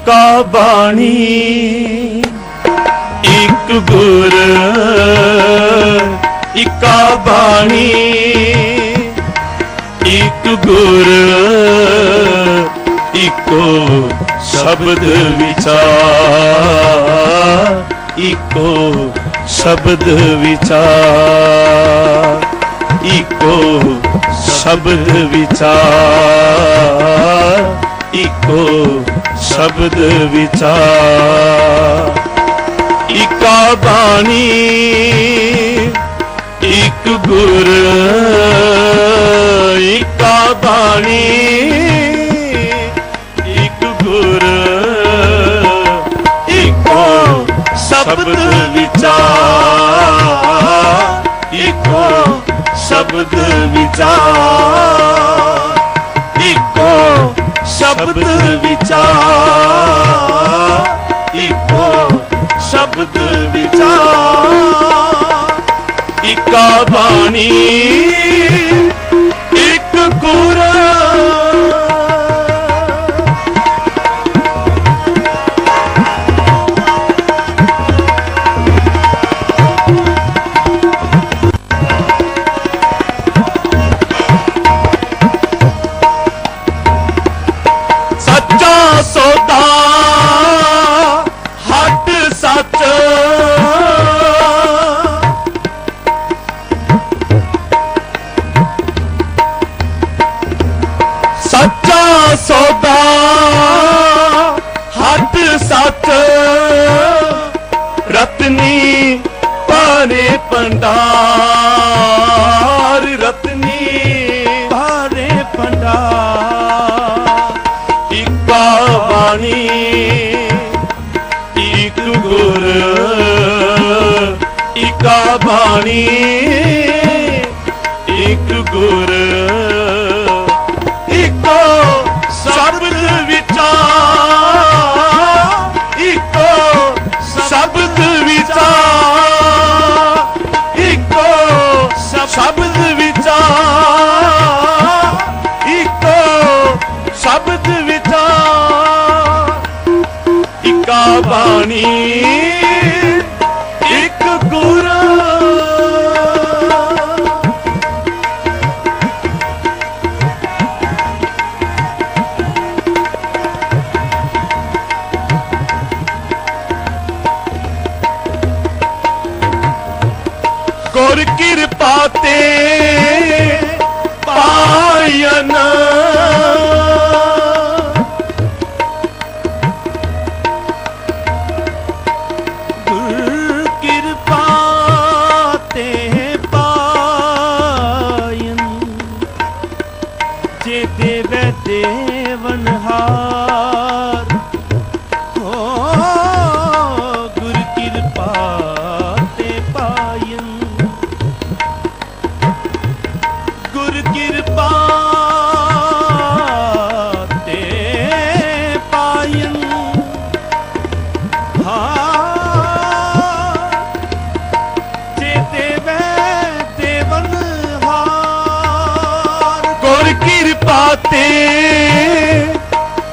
ਇੱਕਾ ਬਾਣੀ। ਇੱਕ ਗੁਰ, ਇੱਕਾ ਬਾਣੀ। ਇੱਕ ਗੁਰ, ਇੱਕੋ ਸ਼ਬਦ ਵਿਚਾਰ। ਇੱਕੋ ਸ਼ਬਦ ਵਿਚਾਰ। ਇੱਕੋ ਸ਼ਬਦ ਵਿਚਾਰ। ਇੱਕੋ ਸ਼ਬਦ ਵਿਚਾਰ। ਇਕਾ ਬਾਣੀ, ਇਕ ਗੁਰ, ਇਕਾ ਬਾਣੀ, ਇਕ ਗੁਰ, ਇਕੋ ਸ਼ਬਦ ਵਿਚਾਰ। ਇਕੋ ਸ਼ਬਦ ਵਿਚਾਰ। ਸ਼ਬਦ ਵਿਚਾਰ। ਇਕੋ ਸ਼ਬਦ ਵਿਚਾਰ। ਇਕਾ ਬਾਣੀ ਇਕ ਗੁਰ ਰਤਨੀ ਪਾਰੇ ਪੰਡਾਰ ਰਤਨੀ ਭਾਰੇ ਪੰਡਾਰ ਇਕਾ ਬਾਣੀ ਇਕ ਗੁਰ ਇਕਾ ਬਾਣੀ ਇਕ ਗੁਰ ਬਾਣੀ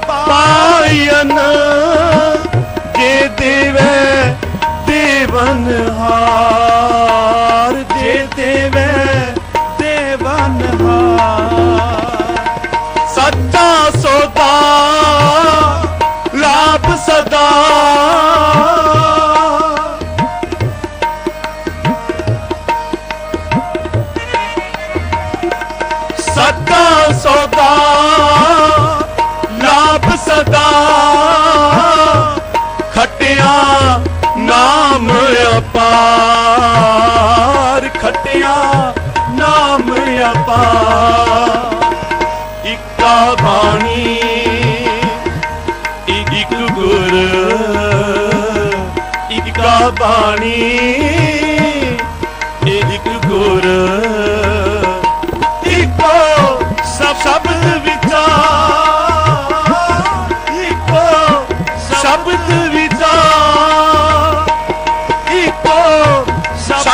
ਪਾਇਨ ਜੇ ਦੇਵੈ ਦੇਵਨ ਹਾ ਖਟਿਆ ਨਾਮ ਅਪਾਰ। ਖਟਿਆ ਨਾਮ ਅਪਾਰ। ਇੱਕ ਬਾਣੀ ਇੱਕ ਗੁਰ। ਇੱਕਾ ਬਾਣੀ ਇੱਕ ਗੁਰ।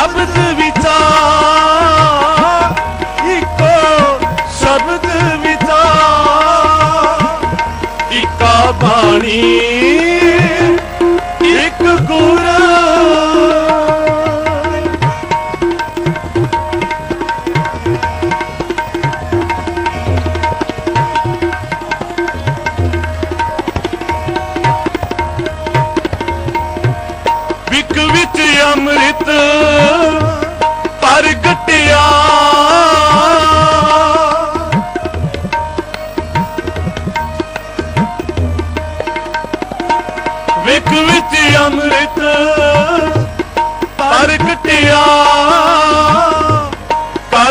ਸ਼ਬਦ ਵਿਚਾਰ। ਸ਼ਬਦ ਵਿਚਾਰ। ਇੱਕਾ ਬਾਣੀ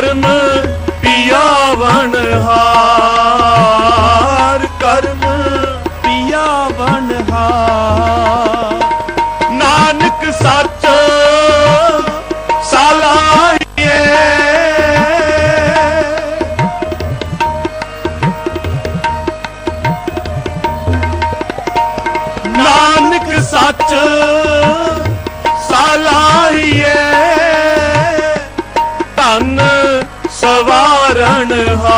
ਕਰਮ ਪਿਆਵਨ ਹਾਰ ਕਰਮ ਪਿਆਵਨ ਹਾਰ। 最后。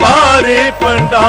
ਪਾਰੇ ਪੰਡਾ